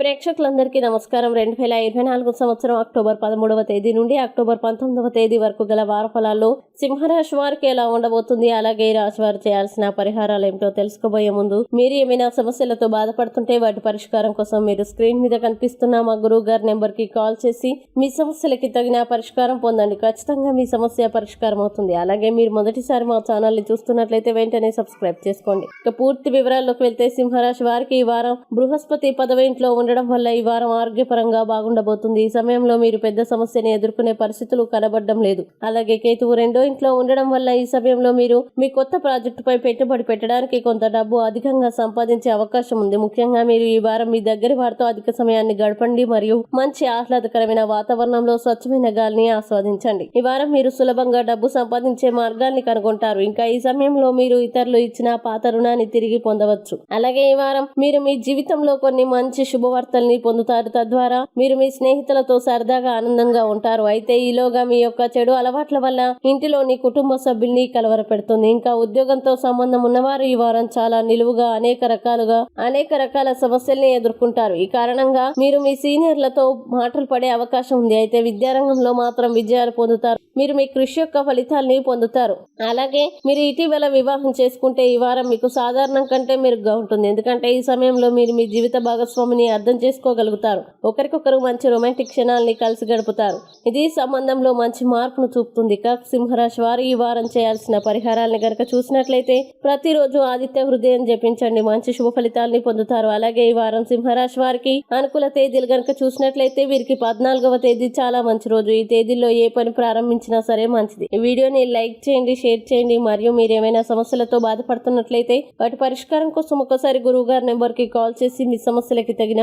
ప్రేక్షకులందరికీ నమస్కారం. రెండు వేల ఇరవై నాలుగు సంవత్సరం అక్టోబర్ పదమూడవ తేదీ నుండి అక్టోబర్ పంతొమ్మిదవ తేదీ వరకు గల వార ఫలాల్లో సింహరాశి వారికి ఎలా ఉండబోతుంది అలాగే ఈ రాశి వారు చేయాల్సిన పరిహారాలు ఏమిటో తెలుసుకోబోయే ముందు మీరు ఏమైనా సమస్యలతో బాధపడుతుంటే వాటి పరిష్కారం కోసం మీరు స్క్రీన్ మీద కనిపిస్తున్న మా గురువు గారి నెంబర్కి కాల్ చేసి మీ సమస్యలకి తగిన పరిష్కారం పొందండి. ఖచ్చితంగా మీ సమస్య పరిష్కారం అవుతుంది. అలాగే మీరు మొదటిసారి మా ఛానల్ని చూస్తున్నట్లయితే వెంటనే సబ్స్క్రైబ్ చేసుకోండి. ఇక పూర్తి వివరాల్లోకి వెళ్తే సింహరాశి వారికి ఈ వారం బృహస్పతి పదవి ఇంట్లో ఉండడం వల్ల ఈ వారం ఆరోగ్యపరంగా బాగుండబోతుంది. ఈ సమయంలో మీరు పెద్ద సమస్యని ఎదుర్కొనే పరిస్థితులు కనబడడం లేదు. అలాగే కేతువు రెండో ఇంట్లో ఉండడం వల్ల ఈ సమయంలో మీరు మీ కొత్త ప్రాజెక్టుపై పెట్టుబడి పెట్టడానికి కొంత డబ్బు అధికంగా సంపాదించే అవకాశం ఉంది. ముఖ్యంగా మీరు ఈ వారం మీ దగ్గరి వారితో అధిక సమయాన్ని గడపండి మరియు మంచి ఆహ్లాదకరమైన వాతావరణంలో స్వచ్ఛమైన గాలిని ఆస్వాదించండి. ఈ వారం మీరు సులభంగా డబ్బు సంపాదించే మార్గాన్ని కనుగొంటారు. ఇంకా ఈ సమయంలో మీరు ఇతరులు ఇచ్చిన పాత రుణాన్ని తిరిగి పొందవచ్చు. అలాగే ఈ వారం మీరు మీ జీవితంలో కొన్ని మంచి శుభవార్తల్ని పొందుతారు. తద్వారా మీరు మీ స్నేహితులతో సరదాగా ఆనందంగా ఉంటారు. అయితే ఈలోగా మీ యొక్క చెడు అలవాట్ల వల్ల ఇంటిలోని కుటుంబ సభ్యుల్ని కలవరపెడుతుంది. ఇంకా ఉద్యోగంతో సంబంధం ఉన్నవారు ఈ వారం చాలా నిలువుగా అనేక రకాలుగా అనేక రకాల సమస్యల్ని ఎదుర్కొంటారు. ఈ కారణంగా మీరు మీ సీనియర్లతో మాటలు పడే అవకాశం ఉంది. అయితే విద్యారంగంలో మాత్రం విజయాలు పొందుతారు. మీరు మీ కృషి యొక్క ఫలితాల్ని పొందుతారు. అలాగే మీరు ఇటీవల వివాహం చేసుకుంటే ఈ వారం మీకు సాధారణం కంటే మెరుగ్గా ఉంటుంది. ఎందుకంటే ఈ సమయంలో మీరు మీ జీవిత భాగస్వామిని అర్థం అర్థం చేసుకోగలుగుతారు. ఒకరికొకరు మంచి రొమాంటిక్ క్షణాలని కలిసి గడుపుతారు. ఇది సంబంధంలో మంచి మార్పును చూపుతుంది. ఇక సింహరాశి వారు ఈ వారం చేయాల్సిన పరిహారాలను గనక చూసినట్లయితే ప్రతిరోజు ఆదిత్య హృదయం జపించండి. మంచి శుభ ఫలితాలని పొందుతారు. అలాగే ఈ వారం సింహరాశి వారికి అనుకూల తేదీలు గనక చూసినట్లయితే వీరికి పద్నాలుగవ తేదీ చాలా మంచి రోజు. ఈ తేదీల్లో ఏ పని ప్రారంభించినా సరే మంచిది. ఈ వీడియోని లైక్ చేయండి షేర్ చేయండి. మరియు మీరు ఏమైనా సమస్యలతో బాధపడుతున్నట్లయితే వాటి పరిష్కారం కోసం ఒకసారి గురువు గారి నెంబర్కి కాల్ చేసి మీ సమస్యలకి తగిన